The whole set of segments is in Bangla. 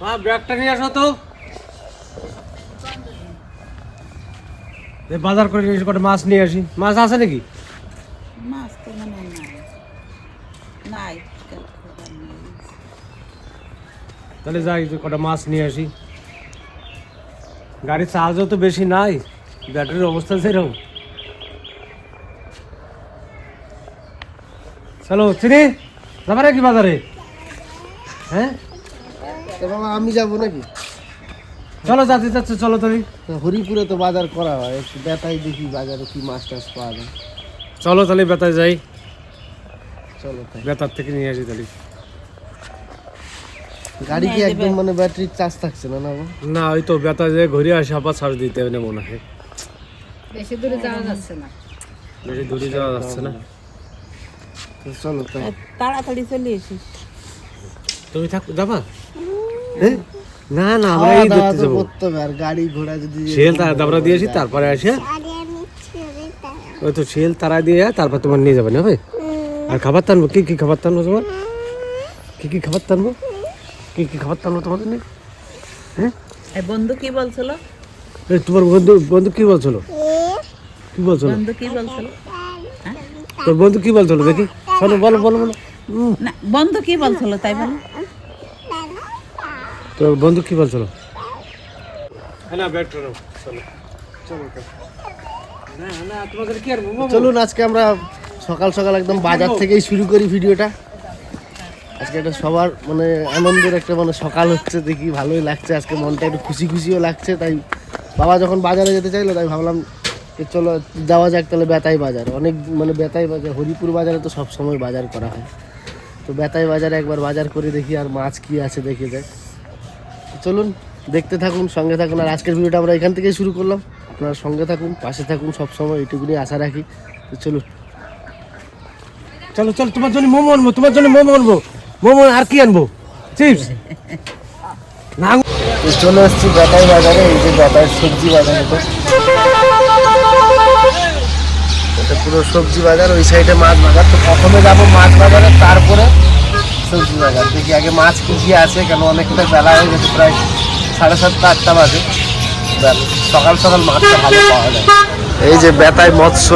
হ্যাঁ ব্যাগটা নিয়ে আসো তো। বাজার করে নিয়ে এসে কটা মাছ নিয়ে আসি। মাছ আছে নাকি? মাছ তো মনে নাই। তাহলে যাই যে কটা মাছ নিয়ে আসি। গাড়ির চার্জও তো বেশি নাই ব্যাটারির অবস্থা সেরকম চলো চিনি যাবে কি বাজারে? হ্যাঁ? বাবা আমি যাব নাকি? চলো যাচ্ছে যাচ্ছে চলো তুমি। হরিপুরে তো বাজার করা হয় একটু বেতাই দেখি বাজারে কি মাছ টাছ পাওয়া যায়। চলো তাহলে বেতায় যাই। চলো বেতার থেকে নিয়ে আসি তাহলে। গাড়ি কি একদম মানে ব্যাটারির চার্জ থাকছে না না না ওই তো বেতায় যে ঘুরে আসে আবার চার্জ দিতে হবে না মনে হয়। বেশি দূরে যাওয়া যাচ্ছে না। বেশি দূরে যাওয়া যাচ্ছে না। চলো তাড়াতাড়ি চলে এসিস তুমি থাক যাবা? না না আমরা এই দেখতে যাব। করতে হবে আর গাড়ি ঘোড়া যদি শিয়াল তারা দাবরা দিয়েছি তারপরে আসে ওই তো শিয়াল তারা দিয়ে তারপর তোমার নিয়ে যাবেন হবে আর খাবার টানবো? কি কি খাবার টানবো তোমার? কি কি খাবার টানবো? কি কি খাবার টানবো তোমাদের নিয়ে? এই বন্ধু কি বলছিল? এই তোমার বন্ধু বন্ধু কি বলছিল? কি বলছিল? বন্ধু কি বলছিল? তোর বন্ধু কি বলছিল? দেখি। চলো বলো বলো বলো। না বন্ধু কি বলছিল তাই বলো। তোর বন্ধু কি বলছিল? চলো। চলুন আজকে আমরা সকাল সকাল একদম বাজার থেকেই শুরু করি ভিডিওটা। আজকে একটা সবার মানে আনন্দের একটা মানে সকাল হচ্ছে দেখি ভালোই লাগছে। আজকে মনটা একটু খুশি খুশিও লাগছে তাই বাবা যখন বাজারে যেতে চাইলো তাই ভাবলাম যে চলো যাওয়া যাক তাহলে বেতাই বাজার। অনেক মানে বেতাই বাজার হরিপুর বাজারে তো সব সময় বাজার করা হয়। তো বেতাই বাজারে একবার বাজার করে দেখি আর মাছ কি আছে দেখে যাক তো চলুন দেখতে থাকুন সঙ্গে থাকুন। আর আজকের ভিডিওটা আমরা এখান থেকেই শুরু করলাম। আপনারা সঙ্গে থাকুন পাশে থাকুন সব সময় এইটুকুনি আশা রাখি। তো চলুন। চলো চলো তোমার জন্য মোমো আনব তোমার জন্য মোমো আনব। মোমো আর কি আনব? চিপস না চলে এসেছি বেতাই বাজারে এই যে বেতাই সবজি বাজার এটা এটা পুরো সবজি বাজার ওই সাইডে মাছ বাজার। তো প্রথমে যাব মাছ বাজারে তারপরে সবজি বাজার দেখি আগে মাছ কি কি আছে কেন অনেকটা বেলা হয়ে গেছে প্রায় সাড়ে সাতটা আটটা বাজে। বেলা- সকাল সকাল মাছটা ভালো পাওয়া যায়। এই যে বেতাই মৎস্য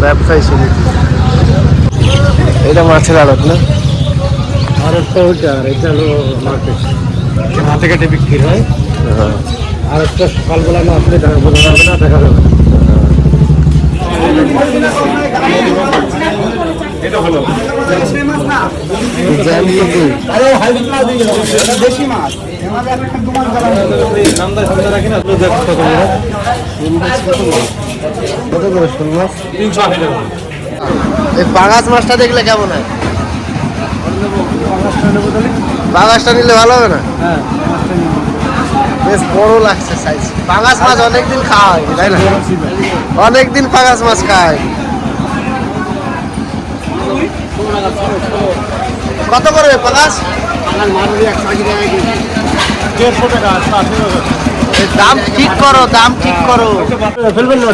ব্যবসায়ী সমিতি। এটা মাছের আড়ত না? আর একটা ওইটা আর এটা হলো মার্কেট হাতে কেটে বিক্রি হয়। হ্যাঁ। আর একটা সকালবেলা না আসলে দেখা বোঝা যাবে না দেখা যাবে এটা হলো। পাঙাশ মাছটা দেখলে কেমন হয়? পাঙাশটা নিলে ভালো হবে না? বেশ বড় লাগছে সাইজ পাঙাশ মাছ অনেকদিন খাওয়া হয় তাই না? অনেকদিন পাঙাশ মাছ খাওয়া হয় কত করবে পাঙাশ দেড়শো টাকা দাম ঠিক করো দাম ঠিক করো। ফেলবেন না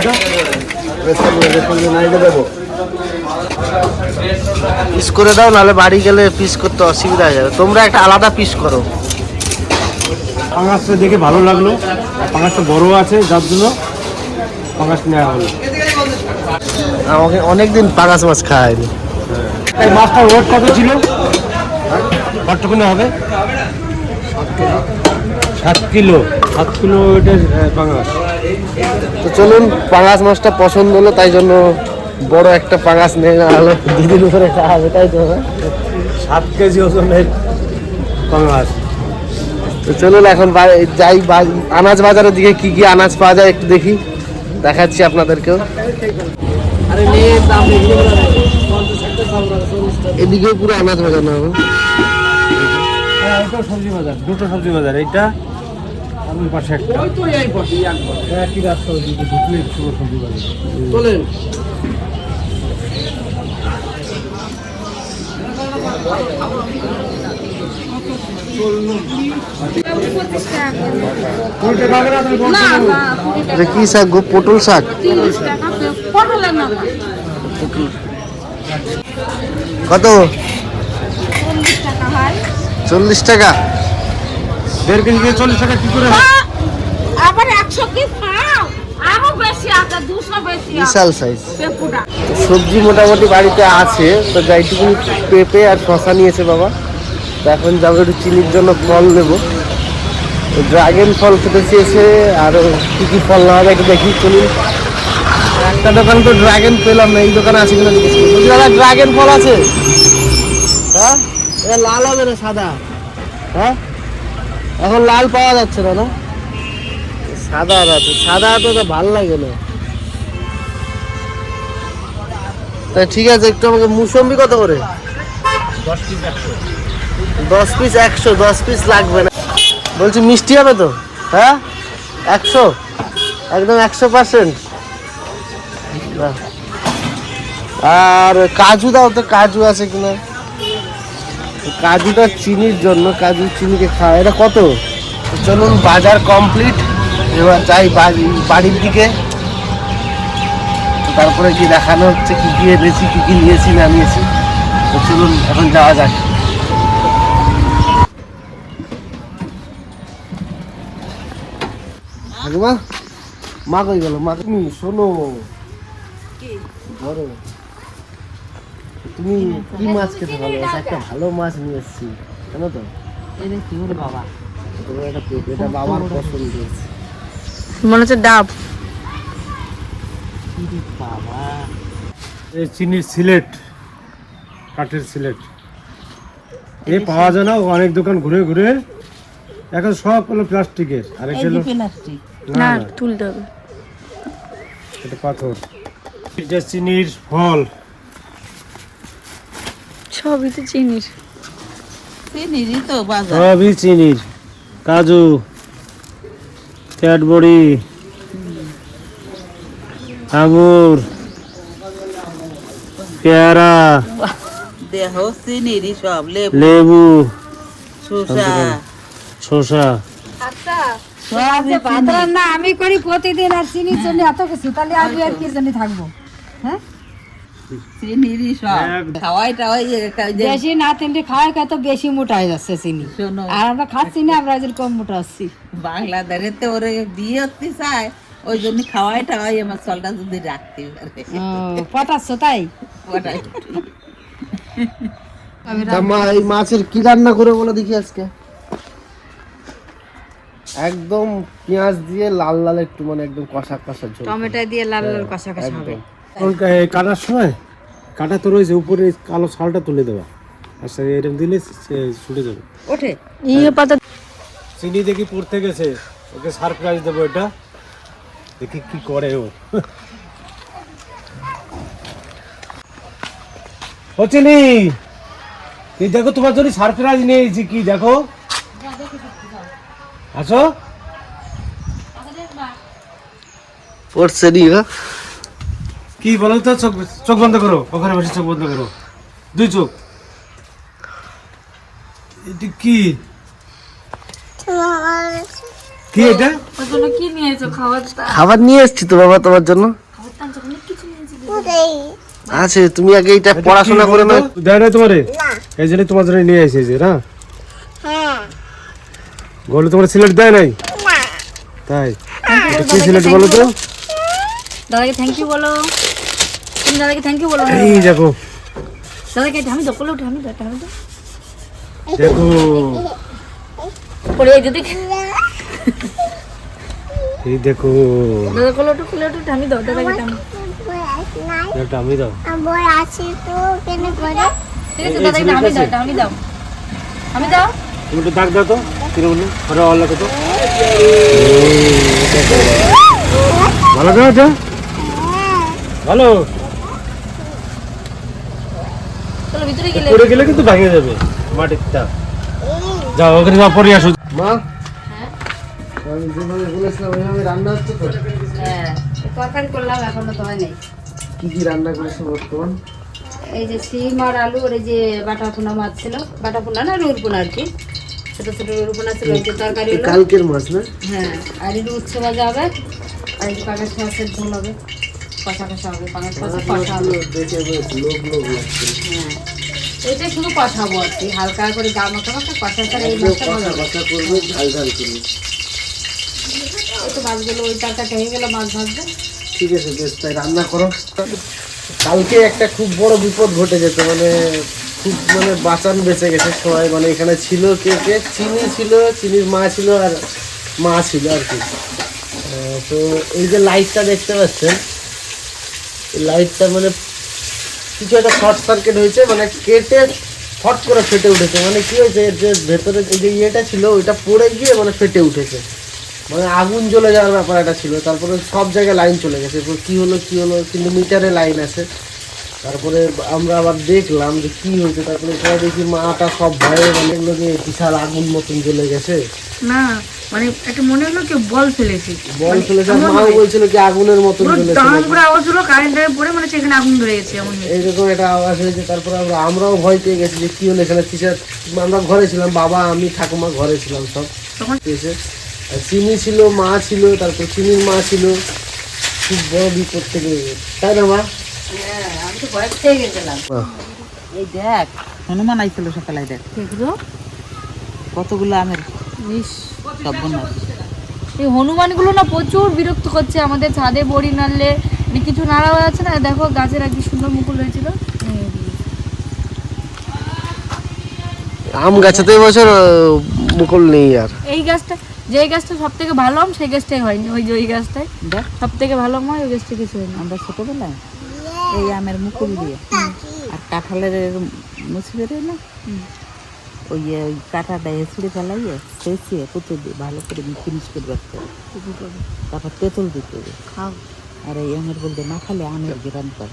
পিস করে দাও নাহলে বাড়ি গেলে পিস করতে অসুবিধা হয়ে যাবে। তোমরা একটা আলাদা পিস করো। পাঙাশটা দেখে ভালো লাগল। পাঙাশটা বড় আছে যার জন্য পাঙাশ নেওয়া হলো। আমাকে অনেকদিন পাঙাশ মাছ খাওয়া হয়নি। এই মাছটার ওয়েট কত ছিল? কতটুকুনি হবে? সাত কিলো। সাত কিলো পাঙাশ। তো চলুন পাঙাশ মাছটা পছন্দ হলো তাই জন্য বড় একটা পাঙাশ নিয়ে নেওয়া হলো দুদিন উপরে খাওয়া হবে তাই তো? সাত কেজি ওজনের পাঙাশ। তো চলুন এখন যাই আনাজ বাজারের দিকে কি কি আনাজ পাওয়া যায় একটু দেখি। দেখাচ্ছি আপনাদেরকেও। এদিকেও পুরো আনাজ বাজার না হবে। হ্যাঁ সবজি বাজার দুটো সবজি বাজার এইটা আর ওই পাশে। একটা একই রাস্তা ঢুকলে পুরো সবজি বাজার। চলেন? এটা কি শাক গো? পটল শাক? কত? চল্লিশ টাকা দেড় কেজি দিয়ে চল্লিশ টাকা কি করে আবার একশো কি পাও? আরও বেশি আছে দুশো বেশি আছে। বিশাল সাইজ সবজি মোটামুটি বাড়িতে আছে তো যাইটুকুনি পেঁপে আর শশা নিয়েছে বাবা। তো এখন যাব একটু চিনির জন্য ফল নেব। ড্রাগন ফল খেতে চেয়েছে আরও কী কী ফল না যায় একটু দেখি চলুন। একটা দোকান তো ড্রাগন পেলাম না এই দোকানে আছে কিনা জিজ্ঞেস। দাদা ড্রাগন ফল আছে? হ্যাঁ? এটা লাল হবে না সাদা? হ্যাঁ? এখন লাল পাওয়া যাচ্ছে না না? সাদা আছে সাদা তো তো ভালো লাগে না। তা ঠিক আছে একটু আমাকে মুসম্বি কত করে? দশ পিস একশো। দশ পিস লাগবে না। বলছি মিষ্টি হবে তো? হ্যাঁ? একশো? একদম একশো পার্সেন্ট আর কাজু দাও তো, কাজু আছে কিনা? কাজুটা চিনির জন্য, কাজু চিনিকে খাওয়া এটা কত? চলুন, বাজার কমপ্লিট এবার যাই বাড়ি- বাড়ির দিকে। তারপরে কি দেখানো হচ্ছে কি কি এনেছি, কি কি নিয়েছি, না নিয়েছি। তো চলুন, এখন যাওয়া যাক। মা কই গেল? মা তুমি, শোনো। ধরো তুমি কি মাছ খেতে ভালোবাসো? একটা ভালো মাছ নিয়ে এসেছি জানো তো? এটা কি হলো বাবা। তোমার একটা এটা বাবার পছন্দ মনে হচ্ছে ডাব। বাবা। এই চিনির সিলেট কাঠের সিলেট। এই পাওয়া যায় না অনেক দোকান ঘুরে ঘুরে। এখন সব হলো প্লাস্টিকের আর এই একটা হলো না, তুলতে হবে। এটা পাথর। এটা চিনির ফল। সবই তো চিনির। চিনিরই তো বাজার। সবই চিনির। কাজু ক্যাডবড়ি আঙুর পেয়ারা দেহ চিনিরই সব লেবু। লেবু শসা। শসা। সব ভাত রান্না আমি করি প্রতিদিন আর চিনি চিনি এত কিছু তাহলে আমি আর কি জন্য থাকব? হ্যাঁ? চিনিরই খাওয়াই টাওয়াই যে- যে বেশি না তিনটে খাওয়াই কত বেশি মোটা হয়ে যাচ্ছে চিনি। আর আমরা খাচ্ছি না আমরা কম মোটা হচ্ছি। বাংলাদেশে তো ওরে বিয়ে হতে চায় ওই জন্য খাওয়াই টাওয়াই আমার চলটা যদি রাখতে পারে। পটাচ্ছ তাই? ওটাই। এই মাছের কি রান্না করে বলে দেখি আজকে? একদম পেঁয়াজ দিয়ে লাল লাল একটু মানে একদম কষা কষা টমেটো দিয়ে লাল লাল কষা কষা হবে। কাটার সময় কাটা তো রয়েছে উপরে কালো ছালটা তুলে দেওয়া আচ্ছা এরকম দিলে ছুটে যাবে। ওঠে। ইয়ে পাতা চিনি দেখি পড়তে গেছে ওকে সারপ্রাইজ দেবো এটা। দেখি কি করে ও। ও চিনি এই দেখো তোমার জন্য সারপ্রাইজ নিয়ে এসেছি কি দেখো? আসো। পড়ছে নি হ্যাঁ? কি বলো তো? চোখ চোখ বন্ধ করো। ওখানে বসে চোখ বন্ধ করো। দুই চোখ। এটা কি? কি এটা? খাবার নিয়ে এসেছি তো বাবা তোমার জন্য। আছে তুমি আগে এটা পড়াশোনা করে না দেয় না তোমারে? এই জন্য তোমার জন্য নিয়ে এসেছে না? বলো তোমার সিলেট দেয় নাই? তাই? এটা কি সিলেট বলো তো? দাদাকে থ্যাংক ইউ বলো। দাদাকে থ্যাংক ইউ বলো এই দেখো। দাদাকে আমি তো কোলে উঠে আমি তো আমি তো দেখো। পড়ে যদি। এই দেখো। দাদা কোলে উঠে কোলে উঠে আমি দাও দাদাকে আমি এটা আমি দাও। আমার আছে তো কেন করে ঠিক আছে দাদাকে আমি দাও আমি দাও। আমি দাও। তুমি একটু দাগ দাও তো কীরকম বলো আরে অল্লা কত ভালো দাও ভালো? চলো ভিতরে গেলে পড়ে গেলে কিন্তু ভাঙে যাবে মাটিরটা যাও ওখানে যাও পরে আসো। মা? আমি যেভাবে বলেছিলাম ওইভাবে রান্না হচ্ছে তো? হ্যাঁ তরকারি করলাম এখনও তো হয় নাই। কি কি রান্না করেছ বর্তমান? এই যে সিম আর আলু আর এই যে বাটা পোনা মাছ ছিল। বাটা পোনা না পোনা আর কি। ছোট ছোট রুর পোনা ছিল ওই যে তরকারি কালকের মাছ না? হ্যাঁ আর একটু উচ্ছে ভাজা হবে আর পাঙাশ মাছের ঝোল হবে। কষা কষা হবে পাঙাশ মাছের কষা হবে। দেখে বেশ লোক লোক লাগছে। হ্যাঁ। এটা শুধু কষাবো আর কি হালকা করে গা মাখা মাখা কষা ছাড়া এই মাছটা ভালো কষা কষা করবে ঝাল ঝাল এই তো মাছগুলো ওই তরকারিটা হয়ে গেলে মাছ ভাজবে ঠিক আছে বেশ তাই রান্না করো। কালকে একটা খুব বড় বিপদ ঘটে যেত মানে খুব মানে বাঁচান বেঁচে গেছে সবাই মানে এখানে ছিল কে কে? চিনি ছিল চিনির মা ছিল আর মা ছিল আর কি। তো এই যে লাইটটা দেখতে পাচ্ছেন লাইটটা মানে কিছু একটা শর্ট সার্কিট হয়েছে মানে কেটে ফট করে ফেটে উঠেছে। মানে কি হয়েছে যে ভেতরে যে ইয়েটা ছিল, ওইটা পড়ে গিয়ে মানে ফেটে উঠেছে। মানে আগুন জ্বলে যাওয়ার ব্যাপার একটা ছিল। তারপরে সব জায়গায় লাইন চলে গেছে। এরপর কি হলো, কী হলো, কিন্তু মিটারে লাইন আছে। তারপরে আমরা আবার দেখলাম যে কী হয়েছে। তারপরে দেখি মাটা সব ভয়ে মানে এগুলো যে বিশাল আগুন মতন জ্বলে গেছে। না মানে একটা মনে হলো কেউ বল ফেলেছে। বল ফেলেছে মাও বলছিল কি আগুনের জ্বলেছে করে আওয়াজ হলো কারেন্টের পরে মানে সেখানে আগুন ধরে গেছে এমন এইরকম একটা আওয়াজ হয়েছে তারপরে আমরা আমরাও ভয় পেয়ে গেছি যে কি হলো এখানে কিসের আমরা ঘরে ছিলাম বাবা আমি ঠাকুমা ঘরে ছিলাম সব। তখন এসে চিনি ছিল মা ছিল তারপর চিনির মা ছিল। খুব বড় বিপদ থেকে তাই না মা? হ্যাঁ আমি তো ভয় খেয়ে গেছিলাম। এই দেখ হনুমান আইছিল সকালে দেখ। কতগুলো আমের ইস। সব বন্যাস এই হনুমানগুলো না প্রচুর বিরক্ত করছে আমাদের ছাদে বড়ি নাড়লে। মানে কিছু নাড়া হয়ে আছে না দেখো গাছের আর কি সুন্দর মুকুল হয়েছিল। এই আম গাছে তো এবছর মুকুল নেই আর। এই গাছটা যে গাছটা সব থেকে ভালো আম সেই গাছটাই হয়নি ওই যে ওই গাছটাই। দেখ। সব থেকে ভালো আম হয় ওই গাছটা কিছু হয়নি। আমরা ছোটবেলায় এই আমের মুকুল দিয়ে আর কাঁঠালের মুছি বেরোয় না? ওই ওই কাঁটাটা এসড়ে ফেলাইয়ে সেচিয়ে পুঁতে দিয়ে ভালো করে ফিনিশ করে রাখতে হবে। তারপর তেঁতুল দিতে হবে। খাও। আর এই আমের বলতে না খালে আমের গ্রাম পায়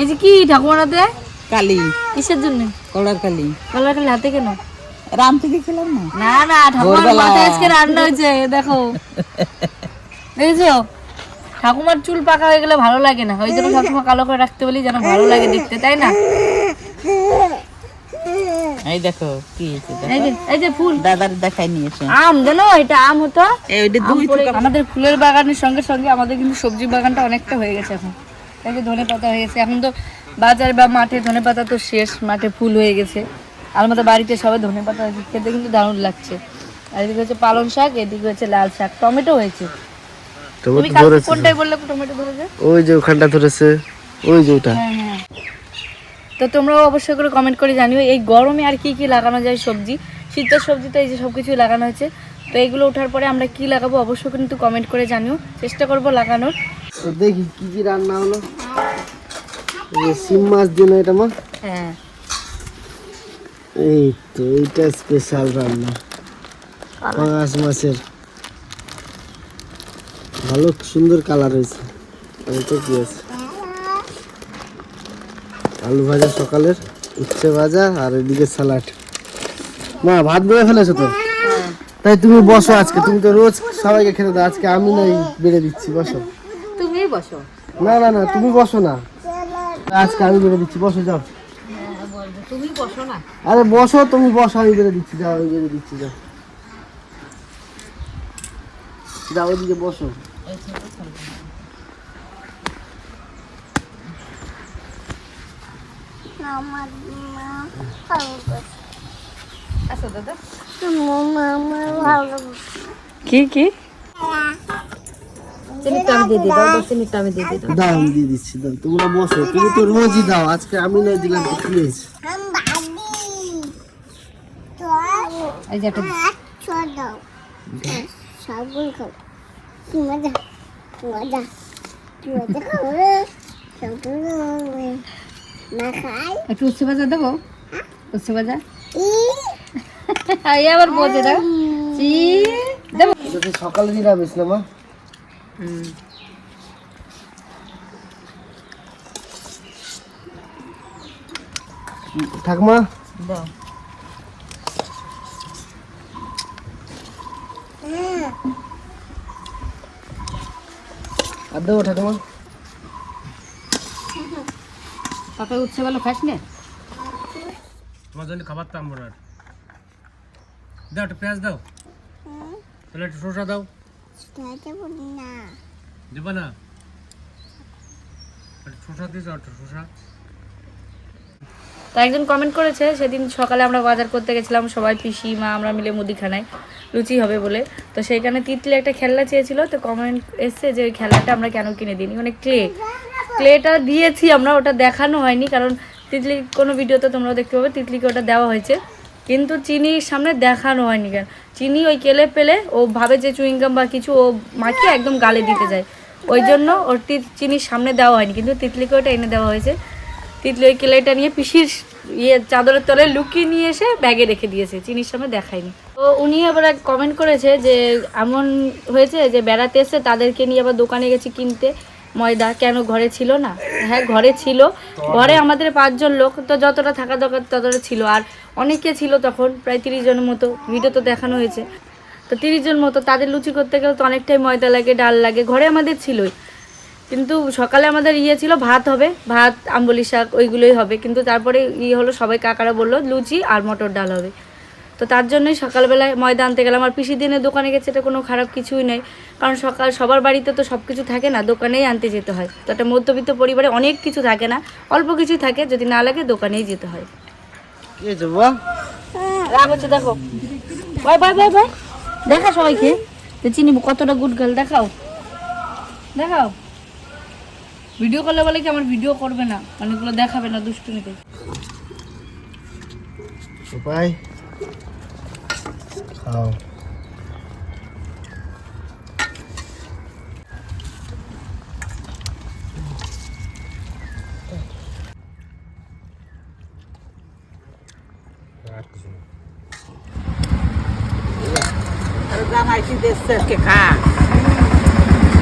এই যে কি ঠাকুমারাতে কালি। কিসের জন্য? কলার কালি। কলার কালি হাতে কেন? রাম থেকে খেলাম না? না না ঠাকুমার। মাথায় আজকে রান্না হয়েছে দেখো। দেখেছ? ঠাকুমার চুল পাকা হয়ে গেলে ভালো লাগে না। ওই জন্য সবসময় কালো করে রাখতে বলি যেন ভালো লাগে দেখতে তাই না? এই দেখো কি এই যে ফুল। দাদার দেখাই নিয়েছে। আম জানো এটা আম হতো? এই ওইটা আম দুই পড়ে- আমাদের ফুলের বাগানের সঙ্গে সঙ্গে আমাদের কিন্তু সবজি বাগানটা অনেকটা হয়ে গেছে এখন। এই যে ধনে পাতা হয়ে গেছে। এখন তো বাজার বা মাঠে ধনে পাতা তো শেষ মাঠে ফুল হয়ে গেছে। আর আমাদের বাড়িতে সবাই ধনে পাতা খেতে কিন্তু দারুণ লাগছে। আর এদিকে হচ্ছে পালং শাক এদিকে হচ্ছে লাল শাক। টমেটো হয়েছে। তুমি কোনটাই বললে টমেটো ধরেছে? ওই যে ওখানটা ধরেছে। ওই যে ওটা। হ্যাঁ হ্যাঁ। তো তোমরাও অবশ্যই করে কমেন্ট করে জানিও এই গরমে আর কি কি লাগানো যায় সবজি? শীতের সবজি তো এই যে সব কিছুই লাগানো হয়েছে। তো এগুলো ওঠার পরে আমরা কি লাগাবো অবশ্যই কিন্তু কমেন্ট করে জানিও চেষ্টা করব লাগানোর। তো দেখি কি কি রান্না হলো। শিম মাছ দিন এটা মা? হ্যাঁ। এই তো এইটা স্পেশাল রান্না। পাঙাশ মাছের। ভালো সুন্দর কালার হয়েছে। এটা কি আছে? আলু ভাজা সকালের উচ্ছে ভাজা আর এদিকে স্যালাড। মা ভাত বেড়ে ফেলেছো তো? তাই তুমি বসো আজকে তুমি তো রোজ সবাইকে খেতে দাও আজকে আমি নাই বেড়ে দিচ্ছি বসো। তুমি বসো। না না না তুমি বসো না। আজকে আমি বেড়ে দিচ্ছি বসো যাও। তুমি বসো না। আরে বসো তুমি বসো আমি বেড়ে দিচ্ছি যাও আমি বেড়ে দিচ্ছি যাও। যাও ওইদিকে বসো। আমার মা ভালো করছে। আচ্ছা দাদা আমার মামা ভালো করছে। কি কি দাও দিয়ে দিচ্ছি দাও তোমরা বসো তুমি তো রোজই দাও আজকে আমি দিলাম তো কি হয়েছে আমি বাদি। তো এই যে একটা দাও। সবগুলো খাও। সবগুলো। না একটু উচ্ছে ভাজা দেবো? উচ্ছে ভাজা? এই আবার বলছে দেখো চি দেবো। সকালে নিরামিষ না মা? ঠাকুমা আর দেবো ঠাকুমা? তাতে ভালো খাস না। তোমার জন্য খাবার তো আমরা দাও একটু পেঁয়াজ দাও। তাহলে একটু শসা দাও। না। দেবা না। শসা দিয়ে যাও একটু শসা। তো একজন কমেন্ট করেছে সেদিন সকালে আমরা বাজার করতে গেছিলাম সবাই পিসি মা আমরা মিলে মুদিখানায়। লুচি হবে বলে। তো সেইখানে তিতলি একটা খেলনা চেয়েছিল তো কমেন্ট এসছে যে ওই খেলনাটা আমরা কেন কিনে দিইনি? মানে ক্লে ক্লেটা দিয়েছি, আমরা ওটা দেখানো হয়নি, কারণ তিতলি কোনো ভিডিওতে তোমরা দেখতে পাবে, তিতলিকে ওটা দেওয়া হয়েছে। কিন্তু চিনির সামনে দেখানো হয়নি কেন? চিনি ওই কেলে পেলে ও ভাবে যে চুইংগাম বা কিছু ও মাখিয়ে একদম গালে দিতে যায়। ওই জন্য ওর চিনির সামনে দেওয়া হয়নি, কিন্তু তিতলিকে ওটা এনে দেওয়া হয়েছে। তিতলি ওই কেলেটা নিয়ে পিসির ইয়ে চাদরের তলে লুকিয়ে নিয়ে এসে ব্যাগে রেখে দিয়েছে, চিনির সামনে দেখায়নি। তো উনি আবার কমেন্ট করেছে যে, এমন হয়েছে যে বেড়াতে এসে তাদেরকে নিয়ে আবার দোকানে গেছি কিনতে। ময়দা কেন ঘরে ছিল না? হ্যাঁ ঘরে ছিল। ঘরে আমাদের পাঁচজন লোক, তো যতটা থাকা দরকার ততটা ছিল। আর অনেকে ছিল তখন, প্রায় তিরিশ জনের মতো। ভিডিও তো দেখানো হয়েছে। তো তিরিশ জন মতো, তাদের লুচি করতে গেলে তো অনেকটাই ময়দা লাগে, ডাল লাগে। ঘরে আমাদের ছিলই। কিন্তু সকালে আমাদের ইয়ে ছিল, ভাত হবে। ভাত, আম্বলি শাক, ওইগুলোই হবে। কিন্তু তারপরে ইয়ে হলো, সবাই কাকারা বলল, লুচি আর মটর ডাল হবে। তো তার জন্যই সকালবেলায় ময়দা আনতে গেলাম। আর পিসি দিনে দোকানে গেছে এটা কোনো খারাপ কিছুই নেই। কারণ সকাল সবার বাড়িতে তো সব কিছু থাকে না দোকানেই আনতে যেতে হয়। তো একটা মধ্যবিত্ত পরিবারে অনেক কিছু থাকে না অল্প কিছুই থাকে যদি না লাগে দোকানেই যেতে হয়। রাগ হচ্ছে দেখো। বাই বাই বাই বাই দেখা সবাইকে। চিনি কতটা গুড গার্ল দেখাও। দেখাও। ভিডিও করলে বলে কি আমার ভিডিও করবে না? অনেকগুলো দেখাবে না দুষ্টুমিতে। উপায় খাও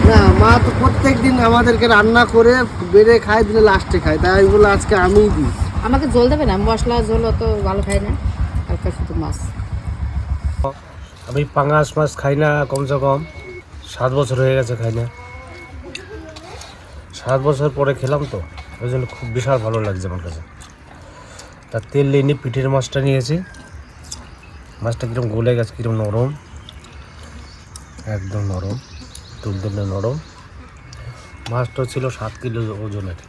না মা তো প্রত্যেক দিন আমাদেরকে রান্না করে বেড়ে খায় দিলে লাস্টে খায়। তাই বলে আজকে আমিই দিই। আমাকে জল দেবে না? মশলা ঝোল অত ভালো খাই না। শুধু মাছ। আমি পাঙাশ মাছ খাই না কমসে কম। সাত বছর হয়ে গেছে খাই না। সাত বছর পরে খেলাম তো, ওই জন্য খুব বিশাল ভালো লাগছে আমার কাছে। তার তেল নিয়ে পিঠের মাছটা নিয়েছি। মাছটা কীরকম গলে গেছে কীরকম নরম। একদম নরম তুলতুলে নরম। মাছটা ছিল সাত কিলো ওজনের।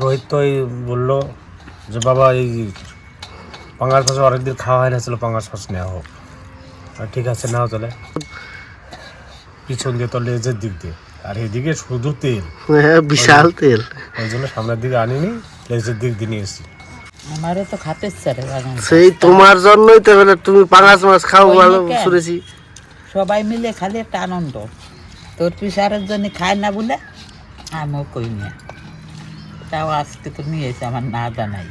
রোহিত তো এই বলল যে, বাবা, এই পাঙ্গাস মাছ অনেকদিন খাওয়া হয় না ছিল পাঙ্গাস মাছ নেওয়া হোক। আর ঠিক আছে নাও চলে। পিছন দিয়ে তো লেজের দিক দিয়ে। আর এদিকে শুধু তেল। হ্যাঁ বিশাল তেল। ওই জন্য সামনের দিকে আনিনি লেজের দিক দিয়ে নিয়ে আমারও তো খাতে ইচ্ছা রে সেই তোমার জন্যই তো এবারে তুমি পাঙাশ মাছ খাও ভালো? শুনেছি। সবাই মিলে খালি একটা আনন্দ। তোর পিসারের জন্য খায় না বলে আমিও কই না। তাও আজকে তো নিয়ে এসে আমার না জানাই।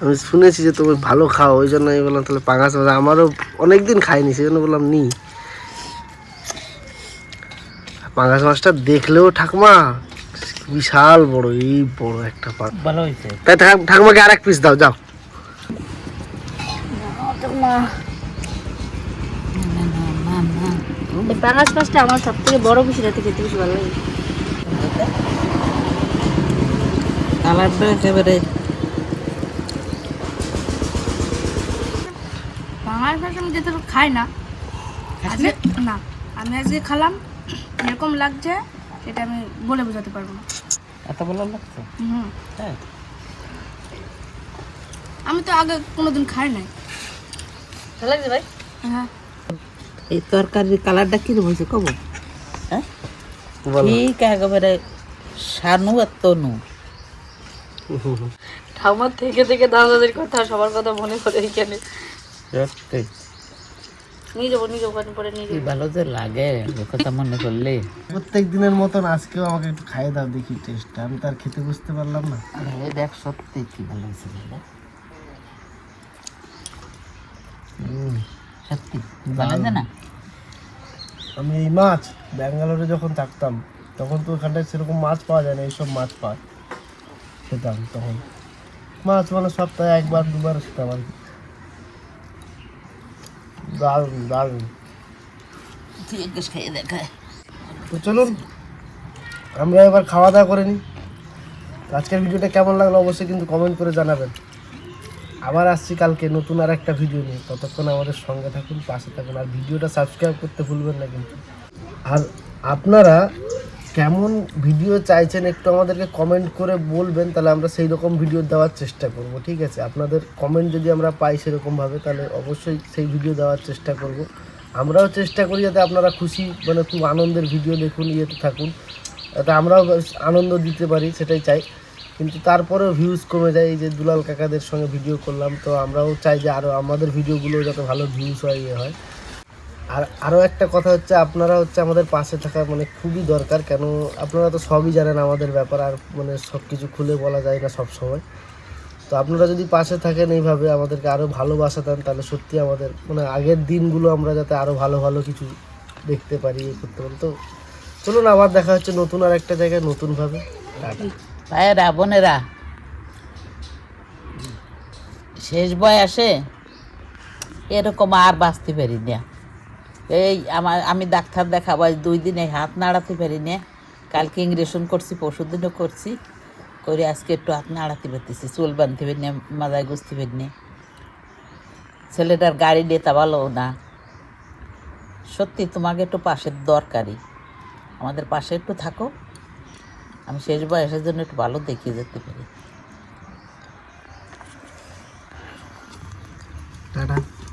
আমি শুনেছি যে তুমি ভালো খাও ওই জন্য আমি বললাম তাহলে পাঙাশ মাছ আমারও অনেকদিন খাইনি সেই জন্য বললাম নি। পাঙাশ মাছটা দেখলেও ঠাকুমা বিশাল বড় এই বড় একটা পাঙ ভালো হয়েছে। তাই ঠাক- ঠাকুমাকে আর এক পিস দাও যাও। পাঙাশ মাছটা আমার সব থেকে বড় বেশি রাতে খেতে বেশি ভালো লাগে। কালারটা একেবারে পাঙাশ মাছ আমি যেতে খাই না। আজকে না আমি আজকে খেলাম এরকম লাগছে সেটা আমি বলে বোঝাতে পারব না। এত ভালো লাগছে? হুম। হ্যাঁ। আমি তো আগে কোনোদিন খাই নাই। ভালো লাগছে ভাই? হ্যাঁ। এই তরকারির কালারটা কীরকম হয়েছে কব? হ্যাঁ? ঠিক একেবারে সানু আর তনু। ঠাকুমার থেকে থেকে দাদাদের কথা সবার কথা মনে করে এখানে সত্যি নিয়ে যাব নিয়ে যাব পরে নিয়ে কি যাব। ভালো যে লাগে কথা মনে করলে প্রত্যেক দিনের মতন আজকেও আমাকে একটু খাইয়ে দাও দেখি টেস্টটা আমি তার খেতে বুঝতে পারলাম না। এই দেখ সত্যি কি ভালো হয়েছে সত্যি। না? আমি এই মাছ ব্যাঙ্গালোরে যখন থাকতাম তখন তো ওখানটায় সেরকম মাছ পাওয়া যায় না এইসব মাছ পাওয়া খেতাম তখন। মাছ মানে সপ্তাহে একবার দুবার খেতাম আর কি। দারুণ দারুণ। তুই খেয়ে দেখায় তো চলুন, আমরা এবার খাওয়া দাওয়া করে নিই। আজকের ভিডিওটা কেমন লাগল অবশ্যই কিন্তু কমেন্ট করে জানাবেন। আবার আসছি কালকে নতুন আর একটা ভিডিও নিয়ে। ততক্ষণ আমাদের সঙ্গে থাকুন, পাশে থাকুন, আর ভিডিওটা সাবস্ক্রাইব করতে ভুলবেন না কিন্তু। আর আপনারা কেমন ভিডিও চাইছেন একটু আমাদেরকে কমেন্ট করে বলবেন, তাহলে আমরা সেই রকম ভিডিও দেওয়ার চেষ্টা করব, ঠিক আছে? আপনাদের কমেন্ট যদি আমরা পাই সেরকমভাবে তাহলে অবশ্যই সেই ভিডিও দেওয়ার চেষ্টা করব। আমরাও চেষ্টা করি যাতে আপনারা খুশি মানে খুব আনন্দের ভিডিও দেখুন, ইয়েতে থাকুন। যাতে আমরাও আনন্দ দিতে পারি, সেটাই চাই। কিন্তু তারপরেও ভিউজ কমে যায়, এই যে দুলাল কাকাদের সঙ্গে ভিডিও করলাম, তো আমরাও চাই যে আরও আমাদের ভিডিওগুলো যাতে ভালো ভিউজ হয় ইয়ে হয়। আর আরও একটা কথা হচ্ছে, আপনারা হচ্ছে আমাদের পাশে থাকা মানে খুবই দরকার, কেন আপনারা তো সবই জানেন আমাদের ব্যাপার, আর মানে সব কিছু খুলে বলা যায় না সব সময় তো আপনারা যদি পাশে থাকেন এইভাবে, আমাদেরকে আরও ভালোবাসা দেন, তাহলে সত্যি আমাদের মানে আগের দিনগুলো আমরা যাতে আরও ভালো ভালো কিছু দেখতে পারি করতে পারি। তো চলুন, আবার দেখা হচ্ছে নতুন আর একটা জায়গায়, নতুনভাবে। ভাইয়েরা, বোনেরা, শেষ বয়সে এরকম আর বাঁচতে পারি না। এই আমার, আমি ডাক্তার দেখাবো দুই দিনে হাত নাড়াতে পারি না কালকে ইংরেশন করছি, পরশু দিনও করছি। করে আজকে একটু হাত নাড়াতে পারতেছি, চুল বাঁধতে পারি না মাথায় গুছতে পারি না ছেলেটার গাড়ি নেতা ভালো না। সত্যি তোমাকে একটু পাশের দরকারি। আমাদের পাশে একটু থাকো। আমি শেষ বয়সের জন্য একটু ভালো দেখিয়ে যেতে পারি। টাটা।